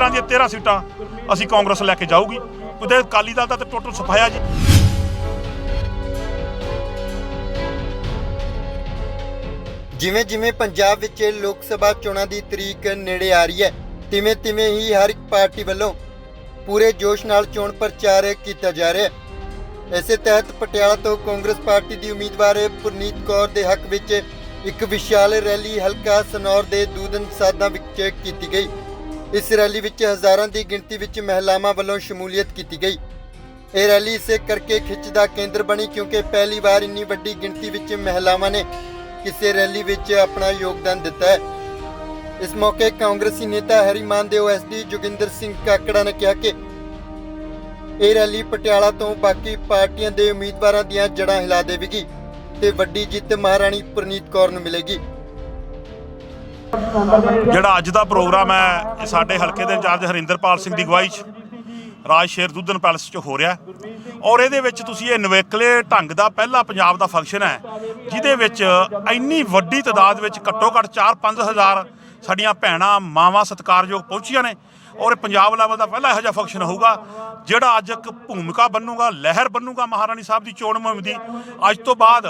13 ਦੀਆਂ 13 ਸੀਟਾਂ ਅਸੀਂ ਕਾਂਗਰਸ ਲੈ ਕੇ ਜਾਊਗੀ। ਉਹਦੇ ਅਕਾਲੀ ਦਲ ਦਾ ਤਾਂ ਟੋਟਲ ਸਫਾਇਆ ਜੀ। ਜਿਵੇਂ ਜਿਵੇਂ ਪੰਜਾਬ ਵਿੱਚ ਲੋਕ ਸਭਾ ਚੋਣਾਂ ਦੀ ਤਰੀਕ ਨੇੜੇ ਆ ਰਹੀ ਹੈ ਤਿਵੇਂ ਤਿਵੇਂ ਹੀ ਹਰ ਇੱਕ ਪਾਰਟੀ ਵੱਲੋਂ ਪੂਰੇ ਜੋਸ਼ ਨਾਲ ਚੋਣ ਪ੍ਰਚਾਰ ਕੀਤਾ ਜਾ ਰਿਹਾ ਹੈ। ਇਸੇ ਤਹਿਤ ਪਟਿਆਲਾ ਤੋਂ ਕਾਂਗਰਸ ਪਾਰਟੀ ਦੀ ਉਮੀਦਵਾਰ ਪੁਰਨੀਤ ਕੌਰ ਦੇ ਹੱਕ ਵਿੱਚ ਇੱਕ ਵਿਸ਼ਾਲ ਰੈਲੀ ਹਲਕਾ ਸਨੌਰ ਦੇ ਦੂਦਨ ਸਾਧਾਂ ਵਿੱਚ ਕੀਤੀ ਗਈ। ਇਸ ਰੈਲੀ ਵਿੱਚ ਹਜ਼ਾਰਾਂ ਦੀ ਗਿਣਤੀ ਵਿੱਚ ਮਹਿਲਾਵਾਂ ਵੱਲੋਂ ਸ਼ਮੂਲੀਅਤ ਕੀਤੀ ਗਈ। ਇਹ ਰੈਲੀ ਇਸੇ ਕਰਕੇ ਖਿੱਚ ਦਾ ਕੇਂਦਰ ਬਣੀ ਕਿਉਂਕਿ ਪਹਿਲੀ ਵਾਰ ਇੰਨੀ ਵੱਡੀ ਗਿਣਤੀ ਵਿੱਚ ਮਹਿਲਾਵਾਂ ਨੇ ਕਿਸੇ ਰੈਲੀ ਵਿੱਚ ਆਪਣਾ ਯੋਗਦਾਨ ਦਿੱਤਾ ਹੈ। ਇਸ ਮੌਕੇ ਕਾਂਗਰਸੀ ਨੇਤਾ ਹਰੀਮਾਨ ਦੇ ਓਐਸਡੀ ਜੋਗਿੰਦਰ ਸਿੰਘ ਕਾਕੜਾ ਨੇ ਕਿਹਾ ਕਿ ਇਹ ਰੈਲੀ ਪਟਿਆਲਾ ਤੋਂ ਬਾਕੀ ਪਾਰਟੀਆਂ ਦੇ ਉਮੀਦਵਾਰਾਂ ਦੀਆਂ ਜੜ੍ਹਾਂ ਹਿਲਾ ਦੇਵੇਗੀ ਤੇ ਵੱਡੀ ਜਿੱਤ ਮਹਾਰਾਣੀ ਪ੍ਰਨੀਤ ਕੌਰ ਨੂੰ ਮਿਲੇਗੀ। ਜਿਹੜਾ ਅੱਜ ਦਾ ਪ੍ਰੋਗਰਾਮ ਹੈ, ਇਹ ਸਾਡੇ ਹਲਕੇ ਦੇ ਇੰਚਾਰਜ ਹਰਿੰਦਰਪਾਲ ਸਿੰਘ ਦੀ ਅਗਵਾਈ 'ਚ ਰਾਜ ਸ਼ੇਰ ਦੁੱਧਨ ਪੈਲਸ 'ਚ ਹੋ ਰਿਹਾ ਔਰ ਇਹਦੇ ਵਿੱਚ ਤੁਸੀਂ ਇਹ ਨਵੇਕਲੇ ਢੰਗ ਦਾ ਪਹਿਲਾ ਪੰਜਾਬ ਦਾ ਫੰਕਸ਼ਨ ਹੈ, ਜਿਹਦੇ ਵਿੱਚ ਇੰਨੀ ਵੱਡੀ ਤਾਦਾਦ ਵਿੱਚ ਘੱਟੋ ਘੱਟ 4-5 ਹਜ਼ਾਰ ਸਾਡੀਆਂ ਭੈਣਾਂ, ਮਾਵਾਂ ਸਤਿਕਾਰਯੋਗ ਪਹੁੰਚੀਆਂ ਨੇ। ਔਰ ਇਹ ਪੰਜਾਬ ਲੈਵਲ ਦਾ ਪਹਿਲਾ ਇਹੋ ਜਿਹਾ ਫੰਕਸ਼ਨ ਹੋਊਗਾ, ਜਿਹੜਾ ਅੱਜ ਇੱਕ ਭੂਮਿਕਾ ਬਣੂਗਾ ਲਹਿਰ ਬਣੂਗਾ ਮਹਾਰਾਣੀ ਸਾਹਿਬ ਦੀ ਚੋਣ ਮੁਹਿੰਮ ਦੀ। ਅੱਜ ਤੋਂ ਬਾਅਦ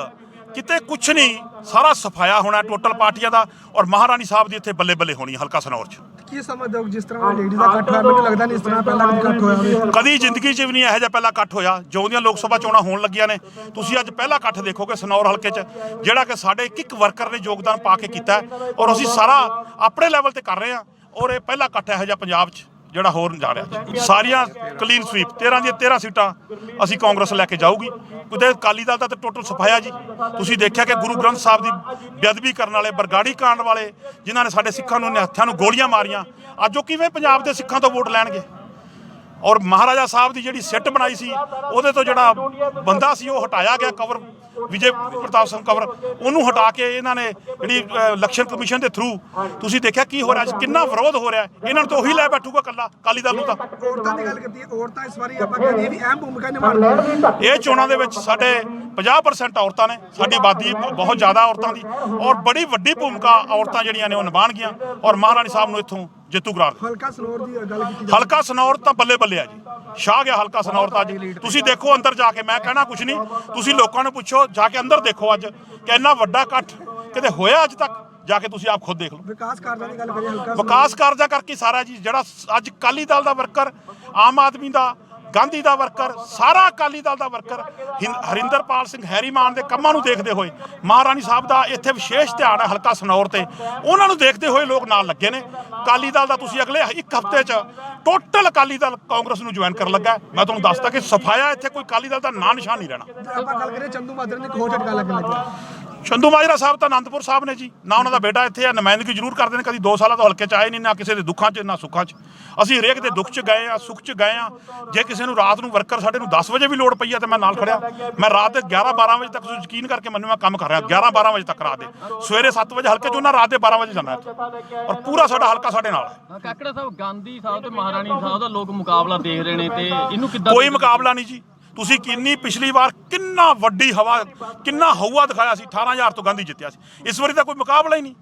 ਕਿਤੇ ਕੁਛ ਨਹੀਂ ਸਾਰਾ ਸਫਾਇਆ ਹੋਣਾ ਟੋਟਲ ਪਾਰਟੀਆਂ ਦਾ ਔਰ ਮਹਾਰਾਣੀ ਸਾਹਿਬ ਦੀ ਇੱਥੇ ਬੱਲੇ ਬੱਲੇ ਹੋਣੀ ਹਲਕਾ ਸਨੌਰ 'ਚ। ਕੀ ਸਮਝਦੇ ਹੋ ਜਿਸ ਤਰ੍ਹਾਂ ਲੇਡੀ ਦਾ ਇਕੱਠ ਹੋਇਆ ਮੈਨੂੰ ਲੱਗਦਾ ਨਹੀਂ ਇਸ ਤਰ੍ਹਾਂ ਪਹਿਲਾਂ ਕਦੇ ਇਕੱਠ ਹੋਇਆ ਹੋਵੇ। ਕਦੀ ਜ਼ਿੰਦਗੀ 'ਚ ਵੀ ਨਹੀਂ ਇਹੋ ਜਿਹਾ ਪਹਿਲਾ ਇਕੱਠ ਹੋਇਆ ਜਿਉਂ ਦੀਆਂ ਲੋਕ ਸਭਾ ਚੋਣਾਂ ਹੋਣ ਲੱਗੀਆਂ ਨੇ ਤੁਸੀਂ ਅੱਜ ਪਹਿਲਾ ਇਕੱਠ ਦੇਖੋਗੇ ਸਨੌਰ ਹਲਕੇ 'ਚ ਜਿਹੜਾ ਕਿ ਸਾਡੇ ਇੱਕ ਇੱਕ ਵਰਕਰ ਨੇ ਯੋਗਦਾਨ ਪਾ ਕੇ ਕੀਤਾ ਹੈ ਔਰ ਅਸੀਂ ਸਾਰਾ ਆਪਣੇ ਲੈਵਲ ਤੇ ਕਰ ਰਹੇ ਹਾਂ ਔਰ ਇਹ ਪਹਿਲਾ ਇਕੱਠ ਇਹੋ ਜਿਹਾ ਪੰਜਾਬ 'ਚ। ਜਿਹੜਾ ਹੋਰ ਜਾ ਰਿਹਾ। ਜੀ। ਸਾਰੀਆਂ ਕਲੀਨ ਸਵੀਪ 13 ਦੀਆਂ 13 ਸੀਟਾਂ ਅਸੀਂ ਕਾਂਗਰਸ ਲੈ ਕੇ ਜਾਊਗੀ। ਉਹਦੇ ਅਕਾਲੀ ਦਲ ਦਾ ਤਾਂ ਟੋਟਲ ਸਫਾਇਆ ਜੀ। ਤੁਸੀਂ ਦੇਖਿਆ ਕਿ ਗੁਰੂ ਗ੍ਰੰਥ ਸਾਹਿਬ ਦੀ ਬੇਅਦਬੀ ਕਰਨ ਵਾਲੇ, ਬਰਗਾੜੀ ਕਾਂਡ ਵਾਲੇ, ਜਿਨ੍ਹਾਂ ਨੇ ਸਾਡੇ ਸਿੱਖਾਂ ਨੂੰ ਹੱਥਾਂ ਨੂੰ ਗੋਲੀਆਂ ਮਾਰੀਆਂ, ਅੱਜ ਉਹ ਕਿਵੇਂ ਪੰਜਾਬ ਦੇ ਸਿੱਖਾਂ ਤੋਂ ਵੋਟ ਲੈਣਗੇ? ਔਰ ਮਹਾਰਾਜਾ ਸਾਹਿਬ ਦੀ ਜਿਹੜੀ ਸਿੱਟ ਬਣਾਈ ਸੀ, ਉਹਦੇ ਤੋਂ ਜਿਹੜਾ ਬੰਦਾ ਸੀ, ਉਹ ਹਟਾਇਆ ਗਿਆ ਕਵਰ ਵਿਜੇ ਪ੍ਰਤਾਪ ਸਿੰਘ ਕਵਰ ਉਹਨੂੰ ਹਟਾ ਕੇ ਇਹਨਾਂ ਨੇ ਜਿਹੜੀ ਇਲੈਕਸ਼ਨ ਕਮਿਸ਼ਨ ਦੇ ਥਰੂ ਤੁਸੀਂ ਦੇਖਿਆ ਕੀ ਹੋ ਰਿਹਾ ਅੱਜ? ਕਿੰਨਾ ਵਿਰੋਧ ਹੋ ਰਿਹਾ। ਇਹਨਾਂ ਨੂੰ ਤਾਂ ਉਹੀ ਲੈ ਬੈਠੂਗਾ ਕੱਲਾ ਕਾਲੀ ਦਲ ਨੂੰ ਤਾਂ। ਔਰਤਾਂ ਦੀ ਗੱਲ ਕੀਤੀ ਔਰਤਾਂ ਇਸ ਵਾਰੀ ਆਪਾਂ ਕਹਿੰਦੇ ਇਹ ਵੀ ਅਹਿਮ ਭੂਮਿਕਾ ਨਿਭਾਉਣਗੀਆਂ ਇਹ ਚੋਣਾਂ ਦੇ ਵਿੱਚ ਸਾਡੇ 50% ਔਰਤਾਂ ਨੇ ਸਾਡੀ ਆਬਾਦੀ ਬਹੁਤ ਜ਼ਿਆਦਾ ਔਰਤਾਂ ਦੀ। ਔਰ ਬੜੀ ਵੱਡੀ ਭੂਮਿਕਾ ਔਰਤਾਂ ਜਿਹੜੀਆਂ ਨੇ ਉਹ ਨਿਭਾਉਣਗੀਆਂ। ਔਰ ਮਹਾਰਾਣੀ ਸਾਹਿਬ ਨੂੰ ਇੱਥੋਂ ਜੇਤੂ ਕਰਾਰ ਹਲਕਾ ਸਨੌਰ ਦੀ ਗੱਲ ਕੀਤੀ ਜਾਵੇ। ਹਲਕਾ ਸਨੌਰ ਤਾਂ ਬੱਲੇ ਬੱਲੇ ਆ ਜੀ। ਸ਼ਾਹ ਗਿਆ ਹਲਕਾ ਸਨੌਰ ਤਾਂ ਅੱਜ। ਤੁਸੀਂ ਦੇਖੋ ਅੰਦਰ ਜਾ ਕੇ ਮੈਂ ਕਹਿਣਾ ਕੁਝ ਨਹੀਂ। ਤੁਸੀਂ ਲੋਕਾਂ ਨੂੰ ਪੁੱਛੋ ਜਾ ਕੇ ਅੰਦਰ ਦੇਖੋ ਅੱਜ। ਕਿ ਇੰਨਾ ਵੱਡਾ ਇਕੱਠ ਕਿਤੇ ਹੋਇਆ ਅੱਜ ਤੱਕ? ਜਾ ਕੇ ਤੁਸੀਂ ਆਪ ਖੁਦ ਦੇਖ ਲਓ। ਵਿਕਾਸ ਕਾਰਜਾਂ ਦੀ ਗੱਲ ਕਰੀਏ ਹਲਕਾ ਵਿਕਾਸ ਕਾਰਜਾਂ ਕਰਕੇ ਸਾਰਾ ਜੀ ਜਿਹੜਾ ਅੱਜ ਅਕਾਲੀ ਦਲ ਦਾ ਵਰਕਰ ਆਮ ਆਦਮੀ ਦਾ ਗਾਂਧੀ ਦਾ ਵਰਕਰ, ਸਾਰਾ ਅਕਾਲੀ ਦਲ ਦਾ ਵਰਕਰ, ਹਿੰ- ਹਰਿੰਦਰਪਾਲ ਸਿੰਘ ਹੈਰੀਮਾਨ ਦੇ ਕੰਮਾਂ ਨੂੰ ਦੇਖਦੇ ਹੋਏ, ਮਹਾਰਾਣੀ ਸਾਹਿਬ ਦਾ ਇੱਥੇ ਵਿਸ਼ੇਸ਼ ਧਿਆਨ ਹੈ ਹਲਕਾ ਸਨੌਰ ਤੇ। ਉਹਨਾਂ ਨੂੰ ਦੇਖਦੇ ਹੋਏ ਲੋਕ ਨਾਲ ਲੱਗੇ ਨੇ। ਅਕਾਲੀ ਦਲ ਦਾ ਤੁਸੀਂ ਅਗਲੇ ਇੱਕ ਹਫ਼ਤੇ 'ਚ ਟੋਟਲ ਅਕਾਲੀ ਦਲ ਕਾਂਗਰਸ ਨੂੰ ਜੁਆਇਨ ਕਰਨ ਲੱਗਾ ਮੈਂ ਤੁਹਾਨੂੰ ਦੱਸਦਾ ਕਿ ਸਫਾਇਆ ਇੱਥੇ ਕੋਈ ਅਕਾਲੀ ਦਲ ਦਾ ਨਾਂ ਨਿਸ਼ਾਨ ਨਹੀਂ ਰਹਿਣਾ। ਆਪਾਂ ਗੱਲ ਕਰੀਏ ਚੰਦੂ ਮਾਜਰੇ ਦੀ ਇੱਕ ਹੋਰ ਲੱਗਣ ਲੱਗਿਆ ਚੰਦੂ ਮਾਜਰਾ ਸਾਹਿਬ ਤਾਂ ਆਨੰਦਪੁਰ ਸਾਹਿਬ ਨੇ ਜੀ। ਨਾ ਉਹਨਾਂ ਦਾ ਬੇਟਾ ਇੱਥੇ ਆ ਨੁਮਾਇੰਦਗੀ ਜ਼ਰੂਰ ਕਰਦੇ ਨੇ ਕਦੀ 2 ਸਾਲਾਂ ਤੋਂ ਹਲਕੇ ਚ ਆਏ ਨਹੀਂ ਨਾ ਕਿਸੇ ਦੇ ਦੁੱਖਾਂ 'ਚ ਨਾ ਸੁੱਖਾਂ 'ਚ। ਅਸੀਂ ਹਰੇਕ ਦੇ ਦੁੱਖ 'ਚ ਗਏ ਆ ਸੁੱਖ 'ਚ ਗਏ ਆ। ਜੇ ਕਿਸੇ ਨੂੰ ਰਾਤ ਨੂੰ ਵਰਕਰ ਸਾਡੇ ਨੂੰ 10 ਵਜੇ ਵੀ ਲੋੜ ਪਈ ਆ ਤੇ ਮੈਂ ਨਾਲ ਖੜਿਆ। ਮੈਂ ਰਾਤ ਦੇ 11 12 ਵਜੇ ਤੱਕ ਤੁਸੀਂ ਯਕੀਨ ਕਰਕੇ ਮੈਨੂੰ ਮੈਂ ਕੰਮ ਕਰ ਰਿਹਾ। 11 12 ਵਜੇ ਤੱਕ ਰਾਤ ਦੇ। ਸਵੇਰੇ 7 ਵਜੇ ਹਲਕੇ 'ਚ ਉਹਨਾਂ ਰਾਤ ਦੇ 12 ਵਜੇ ਜਾਣਾ ਇੱਥੇ। ਔਰ ਪੂਰਾ ਸਾਡਾ ਹਲਕਾ ਸਾਡੇ ਨਾਲ ਹੈ। ਕਾਕੜਾ ਸਾਹਿਬ ਗਾਂਧੀ ਸਾਹਿਬ ਤੇ ਮਹਾਰਾਣੀ ਸਾਹਿਬ ਦਾ ਲੋਕ ਮੁਕਾਬਲਾ ਦੇਖ ਰਹੇ ਨੇ ਤੇ ਇਹਨੂੰ ਕਿੱਦਾਂ ਕੋਈ ਮੁਕਾਬਲਾ ਨਹੀਂ ਜੀ। ਤੁਸੀਂ ਕਿੰਨੀ ਪਿਛਲੀ ਵਾਰ ਕਿੰਨਾ ਵੱਡੀ ਹਵਾ ਕਿੰਨਾ ਹਊਆ ਦਿਖਾਇਆ ਸੀ 18000 ਤੋਂ ਗਾਂਧੀ ਜਿੱਤਿਆ ਸੀ। ਇਸ ਵਾਰੀ ਤਾਂ ਕੋਈ ਮੁਕਾਬਲਾ ਹੀ ਨਹੀਂ।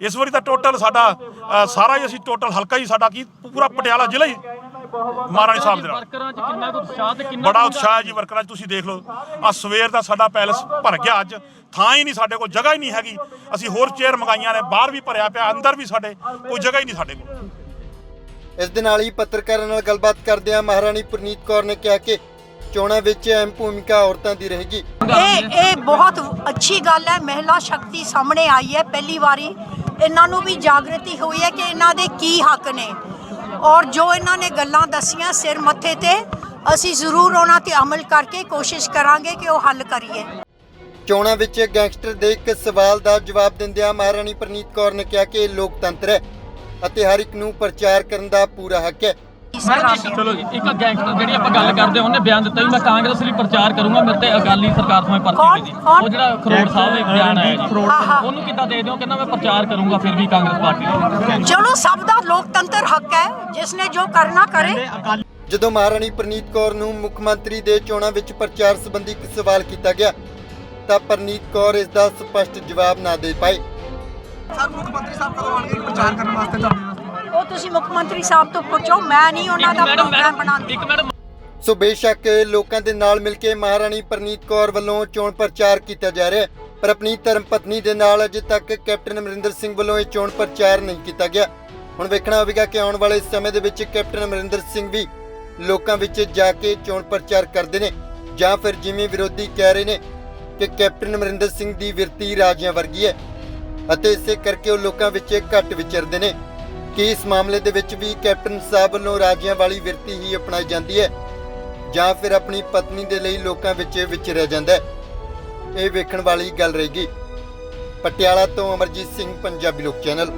ਇਸ ਵਾਰੀ ਤਾਂ ਟੋਟਲ ਸਾਡਾ ਸਾਰਾ ਹੀ ਅਸੀਂ ਟੋਟਲ ਹਲਕਾ ਹੀ ਸਾਡਾ ਕੀ ਪੂਰਾ ਪਟਿਆਲਾ ਜ਼ਿਲ੍ਹਾ ਹੀ ਮਹਾਰਾਣੀ ਸਾਹਿਬ ਦੇ ਨਾਲ। ਵਰਕਰਾਂ 'ਚ ਕਿੰਨਾ ਕੁ ਉਤਸ਼ਾਹ ਤੇ ਕਿੰਨਾ ਬੜਾ ਉਤਸ਼ਾਹ ਹੈ ਜੀ ਵਰਕਰਾਂ 'ਚ ਤੁਸੀਂ ਦੇਖ ਲਓ। ਆ ਸਵੇਰ ਦਾ ਸਾਡਾ ਪੈਲਸ ਭਰ ਗਿਆ ਅੱਜ। ਥਾਂ ਹੀ ਨਹੀਂ ਸਾਡੇ ਕੋਲ ਜਗ੍ਹਾ ਹੀ ਨਹੀਂ ਹੈਗੀ। ਅਸੀਂ ਹੋਰ ਚੇਅਰ ਮੰਗਾਈਆਂ ਨੇ ਬਾਹਰ ਵੀ ਭਰਿਆ ਪਿਆ ਅੰਦਰ ਵੀ ਸਾਡੇ ਕੋਈ ਜਗ੍ਹਾ ਹੀ ਨਹੀਂ ਸਾਡੇ ਕੋਲ। ਇਸ ਦੇ ਨਾਲ ਹੀ ਪੱਤਰਕਾਰਾਂ ਨਾਲ ਗੱਲਬਾਤ ਕਰਦਿਆਂ ਮਹਾਰਾਣੀ ਪ੍ਰਨੀਤ ਕੌਰ ਨੇ ਕਿਹਾ ਕਿ ਚੋਣਾਂ ਵਿੱਚ ਅਹਿਮ ਭੂਮਿਕਾ ਔਰਤਾਂ ਦੀ ਰਹੇਗੀ। ਇਹ ਇਹ ਬਹੁਤ ਅੱਛੀ ਗੱਲ ਹੈ ਮਹਿਲਾ ਸ਼ਕਤੀ ਸਾਹਮਣੇ ਆਈ ਹੈ ਪਹਿਲੀ ਵਾਰੀ। ਇਹਨਾਂ ਨੂੰ ਵੀ ਜਾਗਰਤੀ ਹੋਈ ਹੈ ਕਿ ਇਹਨਾਂ ਦੇ ਕੀ ਹੱਕ ਨੇ। ਔਰ ਜੋ ਇਹਨਾਂ ਨੇ ਗੱਲਾਂ ਦੱਸੀਆਂ ਸਿਰ ਮੱਥੇ ਤੇ ਅਸੀਂ ਜ਼ਰੂਰ ਉਹਨਾਂ ਤੇ ਅਮਲ ਕਰਕੇ ਕੋਸ਼ਿਸ਼ ਕਰਾਂਗੇ ਕਿ ਉਹ ਹੱਲ ਕਰੀਏ। ਚੋਣਾਂ ਵਿੱਚ ਗੈਂਗਸਟਰ ਦੇ ਇੱਕ ਸਵਾਲ ਦਾ ਜਵਾਬ ਦਿੰਦਿਆਂ ਮਹਾਰਾਣੀ ਪ੍ਰਨੀਤ ਕੌਰ ਨੇ ਕਿਹਾ ਕਿ ਇਹ ਲੋਕਤੰਤਰ ਹੈ ਅਤੇ ਹਰ ਇੱਕ ਨੂੰ ਪ੍ਰਚਾਰ ਕਰਨ ਦਾ ਪੂਰਾ ਹੱਕ ਹੈ। ਚਲੋ ਜੀ ਇੱਕ ਗੈਂਗਸਟਰ ਜਿਹੜੀ ਆਪਾਂ ਗੱਲ ਕਰਦੇ ਉਹਨੇ ਬਿਆਨ ਦਿੱਤਾ ਵੀ ਮੈਂ ਕਾਂਗਰਸ ਲਈ ਪ੍ਰਚਾਰ ਕਰੂੰਗਾ ਮੇਰੇ ਤੇ ਅਕਾਲੀ ਸਰਕਾਰ ਤੋਂ ਪਰਚੀ ਕੌਣ? ਹੋਈ ਜੀ ਕੌਣ? ਉਹ ਜਿਹੜਾ ਖਰੋੜ ਸਾਹਿਬ ਦਾ ਇੱਕ ਬਿਆਨ ਆਇਆ ਜੀ ਹਾਂ, ਹਾਂ। ਉਹਨੂੰ ਕਿੱਦਾਂ ਦੇਖਦੇ ਹੋ ਕਹਿੰਦਾ ਮੈਂ ਪ੍ਰਚਾਰ ਕਰੂੰਗਾ ਫਿਰ ਵੀ ਕਾਂਗਰਸ ਪਾਰਟੀ ਲਈ ਚਲੋ ਸਭ ਦਾ ਲੋਕਤੰਤਰ ਹੱਕ ਹੈ ਜਿਸ ਨੇ ਜੋ ਕਰਨਾ ਕਰੇ ਜਦੋਂ ਮਹਾਰਾਣੀ ਪ੍ਰਨੀਤ ਕੌਰ ਨੂੰ ਮੁੱਖ ਮੰਤਰੀ ਦੇ ਚੋਣਾਂ ਵਿੱਚ ਪ੍ਰਚਾਰ ਸੰਬੰਧੀ ਇੱਕ ਸਵਾਲ ਕੀਤਾ ਗਿਆ ਤਾਂ ਪ੍ਰਨੀਤ ਕੌਰ ਇਸ ਦਾ ਸਪਸ਼ਟ ਜਵਾਬ ਨਾ ਦੇ ਸਰ ਮੁੱਖ ਮੰਤਰੀ ਸਾਹਿਬ ਕਦੋਂ ਆਣਗੇ ਪ੍ਰਚਾਰ ਕਰਨ ਵਾਸਤੇ ਤੁਹਾਡੇ ਵਾਸਤੇ ਉਹ ਤੁਸੀਂ ਮੁੱਖ ਮੰਤਰੀ ਸਾਹਿਬ ਤੋਂ ਪੁੱਛੋ ਮੈਂ ਨਹੀਂ ਉਹਨਾਂ ਦਾ ਪ੍ਰੋਗਰਾਮ ਬਣਾਉਂਦੀ। ਸੋ ਬੇਸ਼ੱਕ ਲੋਕਾਂ ਦੇ ਨਾਲ ਮਿਲ ਕੇ ਮਹਾਰਾਣੀ ਪ੍ਰਨੀਤ ਕੌਰ ਵੱਲੋਂ ਚੋਣ ਪ੍ਰਚਾਰ ਕੀਤਾ ਜਾ ਰਿਹਾ ਹੈ ਪਰ ਆਪਣੀ ਧਰਮ ਪਤਨੀ ਦੇ ਨਾਲ ਅਜੇ ਤੱਕ ਕੈਪਟਨ ਅਮਰਿੰਦਰ ਸਿੰਘ ਵੱਲੋਂ ਇਹ ਚੋਣ ਪ੍ਰਚਾਰ ਨਹੀਂ ਕੀਤਾ ਗਿਆ। ਹੁਣ ਵੇਖਣਾ ਹੋਵੇਗਾ ਕਿ ਆਉਣ ਵਾਲੇ ਸਮੇਂ ਦੇ ਵਿੱਚ ਕੈਪਟਨ ਅਮਰਿੰਦਰ ਸਿੰਘ ਵੀ ਲੋਕਾਂ ਵਿੱਚ ਜਾ ਕੇ ਚੋਣ ਪ੍ਰਚਾਰ ਕਰਦੇ ਨੇ ਜਾਂ ਫਿਰ ਜਿਵੇਂ ਵਿਰੋਧੀ ਕਹਿ ਰਹੇ ਨੇ ਕਿ ਕੈਪਟਨ ਅਮਰਿੰਦਰ ਸਿੰਘ ਦੀ ਵਿਰਤੀ ਰਾਜਿਆਂ ਵਰਗੀ ਹੈ ਅਤੇ ਇਸੇ ਕਰਕੇ ਉਹ ਲੋਕਾਂ ਵਿੱਚ ਘੱਟ ਵਿਚਰਦੇ ਨੇ। ਕਿ ਇਸ ਮਾਮਲੇ ਦੇ ਵਿੱਚ ਵੀ ਕੈਪਟਨ ਸਾਹਿਬ ਵੱਲੋਂ ਰਾਜਿਆਂ ਵਾਲੀ ਵਿਰਤੀ ਹੀ ਅਪਣਾਈ ਜਾਂਦੀ ਹੈ ਜਾਂ ਫਿਰ ਆਪਣੀ ਪਤਨੀ ਦੇ ਲਈ ਲੋਕਾਂ ਵਿੱਚ ਵਿਚਰਿਆ ਜਾਂਦਾ ਹੈ। ਇਹ ਵੇਖਣ ਵਾਲੀ ਗੱਲ ਰਹੇਗੀ। ਪਟਿਆਲਾ ਤੋਂ ਅਮਰਜੀਤ ਸਿੰਘ, ਪੰਜਾਬੀ ਲੋਕ ਚੈਨਲ।